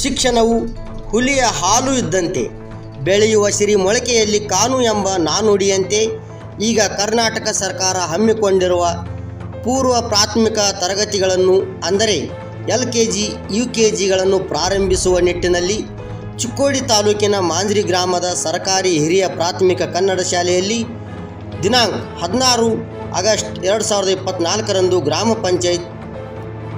ಶಿಕ್ಷಣವು ಹುಲಿಯ ಹಾಲು ಇದ್ದಂತೆ, ಬೆಳೆಯುವ ಸಿರಿ ಮೊಳಕೆಯಲ್ಲಿ ಕಾನು ಎಂಬ ನಾನುಡಿಯಂತೆ ಈಗ ಕರ್ನಾಟಕ ಸರ್ಕಾರ ಹಮ್ಮಿಕೊಂಡಿರುವ ಪೂರ್ವ ಪ್ರಾಥಮಿಕ ತರಗತಿಗಳನ್ನು, ಅಂದರೆ L K G U K ಜಿಗಳನ್ನು ಪ್ರಾರಂಭಿಸುವ ನಿಟ್ಟಿನಲ್ಲಿ ಚಿಕ್ಕೋಡಿ ತಾಲೂಕಿನ ಮಾಂಜ್ರಿ ಗ್ರಾಮದ ಸರ್ಕಾರಿ ಹಿರಿಯ ಪ್ರಾಥಮಿಕ ಕನ್ನಡ ಶಾಲೆಯಲ್ಲಿ ದಿನಾಂಕ ಹದಿನಾರು ಆಗಸ್ಟ್ ಎರಡು ಸಾವಿರದ ಇಪ್ಪತ್ತ್ನಾಲ್ಕರಂದು ಗ್ರಾಮ ಪಂಚಾಯತ್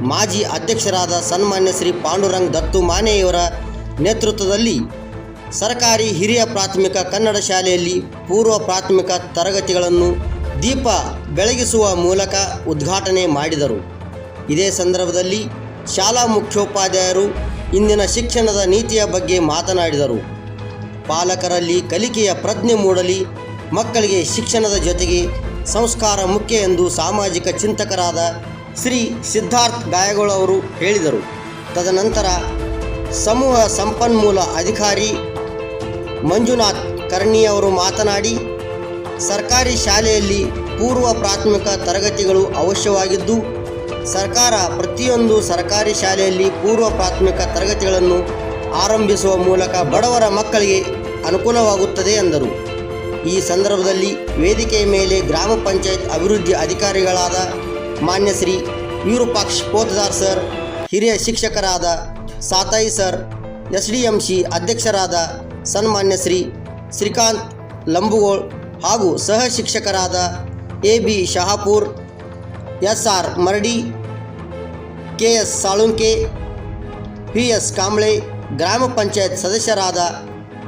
ಮಾಜಿ ಅಧ್ಯಕ್ಷರಾದ ಸನ್ಮಾನ್ಯ ಶ್ರೀ ಪಾಂಡುರಂಗ್ ದತ್ತು ಮಾನೆಯವರ ನೇತೃತ್ವದಲ್ಲಿ ಸರ್ಕಾರಿ ಹಿರಿಯ ಪ್ರಾಥಮಿಕ ಕನ್ನಡ ಶಾಲೆಯಲ್ಲಿ ಪೂರ್ವ ಪ್ರಾಥಮಿಕ ತರಗತಿಗಳನ್ನು ದೀಪ ಬೆಳಗಿಸುವ ಮೂಲಕ ಉದ್ಘಾಟನೆ ಮಾಡಿದರು. ಇದೇ ಸಂದರ್ಭದಲ್ಲಿ ಶಾಲಾ ಮುಖ್ಯೋಪಾಧ್ಯಾಯರು ಇಂದಿನ ಶಿಕ್ಷಣದ ನೀತಿಯ ಬಗ್ಗೆ ಮಾತನಾಡಿದರು. ಪಾಲಕರಲ್ಲಿ ಕಲಿಕೆಯ ಪ್ರಜ್ಞೆ ಮೂಡಲಿ, ಮಕ್ಕಳಿಗೆ ಶಿಕ್ಷಣದ ಜೊತೆಗೆ ಸಂಸ್ಕಾರ ಮುಖ್ಯ ಎಂದು ಸಾಮಾಜಿಕ ಚಿಂತಕರಾದ ಶ್ರೀ ಸಿದ್ಧಾರ್ಥ್ ಗಾಯಗೋಳ ಅವರು ಹೇಳಿದರು. ತದನಂತರ ಸಮೂಹ ಸಂಪನ್ಮೂಲ ಅಧಿಕಾರಿ ಮಂಜುನಾಥ್ ಕರ್ಣಿ ಅವರು ಮಾತನಾಡಿ, ಸರ್ಕಾರಿ ಶಾಲೆಯಲ್ಲಿ ಪೂರ್ವ ಪ್ರಾಥಮಿಕ ತರಗತಿಗಳು ಅವಶ್ಯವಾಗಿದ್ದು, ಸರ್ಕಾರ ಪ್ರತಿಯೊಂದು ಸರ್ಕಾರಿ ಶಾಲೆಯಲ್ಲಿ ಪೂರ್ವ ಪ್ರಾಥಮಿಕ ತರಗತಿಗಳನ್ನು ಆರಂಭಿಸುವ ಮೂಲಕ ಬಡವರ ಮಕ್ಕಳಿಗೆ ಅನುಕೂಲವಾಗುತ್ತದೆ ಎಂದರು. ಈ ಸಂದರ್ಭದಲ್ಲಿ ವೇದಿಕೆಯ ಮೇಲೆ ಗ್ರಾಮ ಪಂಚಾಯತ್ ಅಭಿವೃದ್ಧಿ ಅಧಿಕಾರಿಗಳಾದ ಮಾನ್ಯ ಶ್ರೀ ವಿರೂಪಾಕ್ಷ ಪೋತದಾರ್ ಸರ್, ಹಿರಿಯ ಶಿಕ್ಷಕರಾದ Satai sir S D M C ಅಧ್ಯಕ್ಷರಾದ ಸನ್ಮಾನ್ಯ ಶ್ರೀ ಶ್ರೀಕಾಂತ್ ಲಂಬುಗೋಳ್ ಹಾಗೂ ಸಹ ಶಿಕ್ಷಕರಾದ A B Shahapur S R Maradi K S Salunke P S Kamble, ಗ್ರಾಮ ಪಂಚಾಯತ್ ಸದಸ್ಯರಾದ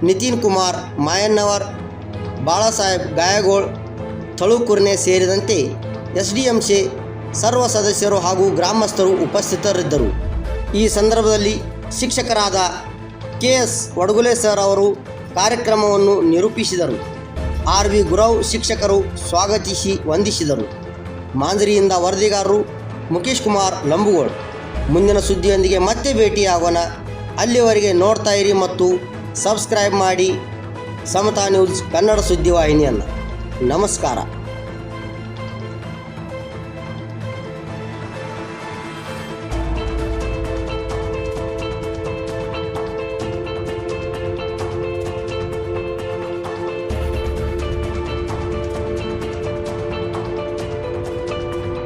ನಿತಿನ್ ಕುಮಾರ್ ಮಾಯಣ್ಣವರ್ ಬಾಳಾಸಾಹೇಬ್ ಗಾಯಗೋಳ್ ತಳುಕುರ್ನೆ ಸೇರಿದಂತೆ ಎಸ್ ಡಿ ಎಂ ಸಿ ಸರ್ವ ಸದಸ್ಯರು ಹಾಗೂ ಗ್ರಾಮಸ್ಥರು ಉಪಸ್ಥಿತರಿದ್ದರು. ಈ ಸಂದರ್ಭದಲ್ಲಿ ಶಿಕ್ಷಕರಾದ ಕೆ ಎಸ್ ವಡಗುಲೆ ಸರ್ ಅವರು ಕಾರ್ಯಕ್ರಮವನ್ನು ನಿರೂಪಿಸಿದರು. ಆರ್ ವಿ ಗುರವ್ ಶಿಕ್ಷಕರು ಸ್ವಾಗತಿಸಿ ವಂದಿಸಿದರು. ಮಾಂಜರಿಯಿಂದ ವರದಿಗಾರರು ಮುಖೇಶ್ ಕುಮಾರ್ ಲಂಬುಗೋಳ್. ಮುಂದಿನ ಸುದ್ದಿಯೊಂದಿಗೆ ಮತ್ತೆ ಭೇಟಿಯಾಗೋಣ. ಅಲ್ಲಿವರೆಗೆ ನೋಡ್ತಾ ಇರಿ ಮತ್ತು ಸಬ್ಸ್ಕ್ರೈಬ್ ಮಾಡಿ ಸಮತಾ ನ್ಯೂಸ್ ಕನ್ನಡ ಸುದ್ದಿವಾಹಿನಿಯನ್ನು ನಮಸ್ಕಾರ.